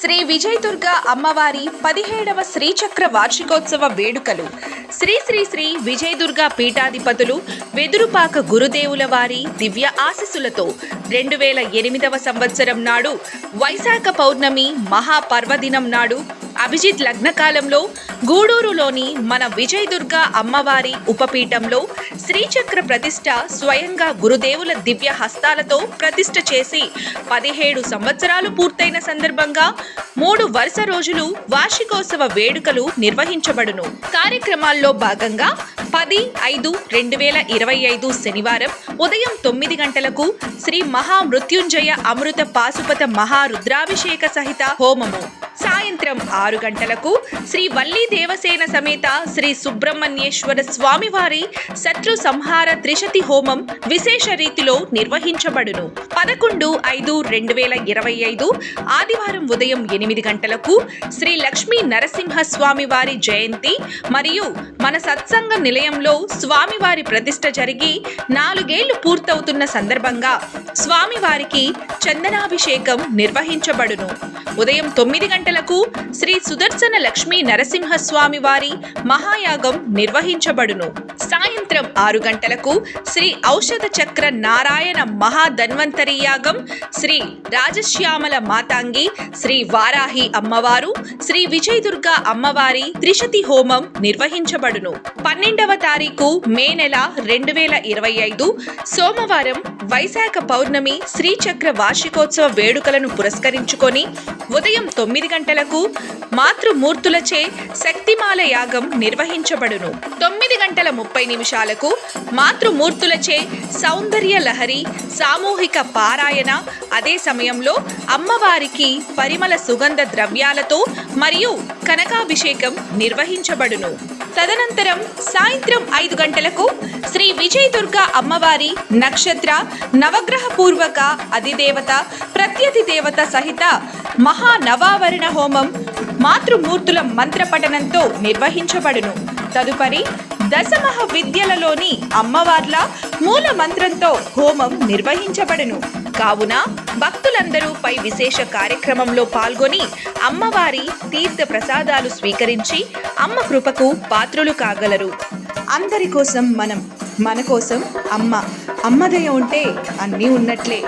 శ్రీ విజయదుర్గ అమ్మవారి పదిహేడవ శ్రీచక్ర వార్షికోత్సవ వేడుకలు. శ్రీ శ్రీ శ్రీ విజయదుర్గ పీఠాధిపతులు వెదురుపాక గురుదేవుల వారి దివ్య ఆశీస్సులతో రెండు వేల ఎనిమిదవ సంవత్సరం నాడు వైశాఖ పౌర్ణమి మహాపర్వదినం నాడు అభిజిత్ లగ్నకాలంలో గూడూరులోని మన విజయదుర్గ అమ్మవారి ఉపపీఠంలో శ్రీచక్ర ప్రతిష్ట స్వయంగా గురుదేవుల దివ్య హస్తాలతో ప్రతిష్ట చేసి పదిహేడు సంవత్సరాలు పూర్తయిన సందర్భంగా మూడు వరుస రోజులు వార్షికోత్సవ వేడుకలు నిర్వహించబడును. కార్యక్రమాల్లో భాగంగా పది ఐదు రెండు వేల ఇరవై ఐదు శనివారం ఉదయం తొమ్మిది గంటలకు శ్రీ మహామృత్యుంజయ అమృత పాశుపత మహారుద్రాభిషేక సహిత హోమము. సాయంత్రం ఆరు గంటలకు శ్రీ వల్లీ దేవసేన సమేత శ్రీ సుబ్రహ్మణ్యేశ్వర స్వామివారి శత్రు సంహార త్రిశతి హోమం విశేష రీతిలో నిర్వహించబడును. పదకొండు ఐదు రెండు వేల ఇరవై ఐదు ఆదివారం ఉదయం ఎనిమిది గంటలకు శ్రీ లక్ష్మీ నరసింహ వారి జయంతి మరియు మన సత్సంగ నిలయంలో స్వామివారి ప్రతిష్ట జరిగి నాలుగేళ్ళు పూర్తవుతున్న సందర్భంగా స్వామివారికి చందనాభిషేకం నిర్వహించబడును. ఉదయం తొమ్మిది గంటలకు శ్రీ సుదర్శన లక్ష్మీ నరసింహస్వామి వారి మహాయాగం నిర్వహించబడును. సాయంత్రం ఆరు గంటలకు శ్రీ ఔషధ చక్ర నారాయణ మహాధన్వంతరి యాగం శ్రీ రాజశ్యామల మాతాంగి శ్రీ వారాహి అమ్మవారు శ్రీ విజయదుర్గ అమ్మవారి త్రిశతి హోమం నిర్వహించబడును. పన్నెండవ తారీఖు మే నెల రెండు వేల ఇరవై ఐదు సోమవారం వైశాఖ పౌర్ణమి శ్రీచక్ర వార్షికోత్సవ వేడుకలను పురస్కరించుకొని ఉదయం తొమ్మిది గంటలకు మాతృమూర్తులచే శక్తిమాల యాగం నిర్వహించబడును. తొమ్మిది గంటల ముప్పై నిమిషాలకు మాతృమూర్తులచే సౌందర్య లహరి సామూహిక పారాయణ అదే సమయంలో అమ్మవారికి పరిమళ సుగంధ ద్రవ్యాలతో మరియు కనకాభిషేకం నిర్వహించబడును. తదనంతరం సాయంత్రం ఐదు గంటలకు శ్రీ విజయదుర్గ అమ్మవారి నక్షత్ర నవగ్రహ పూర్వక అధిదేవత ప్రత్యధి దేవత సహిత మహా నవావరణ హోమం మాతృమూర్తుల మంత్రపఠనంతో నిర్వహించబడును. తదుపరి దశమహ విద్యలలోని అమ్మవార్ల మూల మంత్రంతో హోమం నిర్వహించబడను. కావున భక్తులందరూ పై విశేష కార్యక్రమంలో పాల్గొని అమ్మవారి తీర్థ ప్రసాదాలు స్వీకరించి అమ్మ కృపకు పాత్రులు కాగలరు. అందరి కోసం మనం మన కోసం అమ్మ అమ్మదయ ఉంటే అన్నీ ఉన్నట్లే.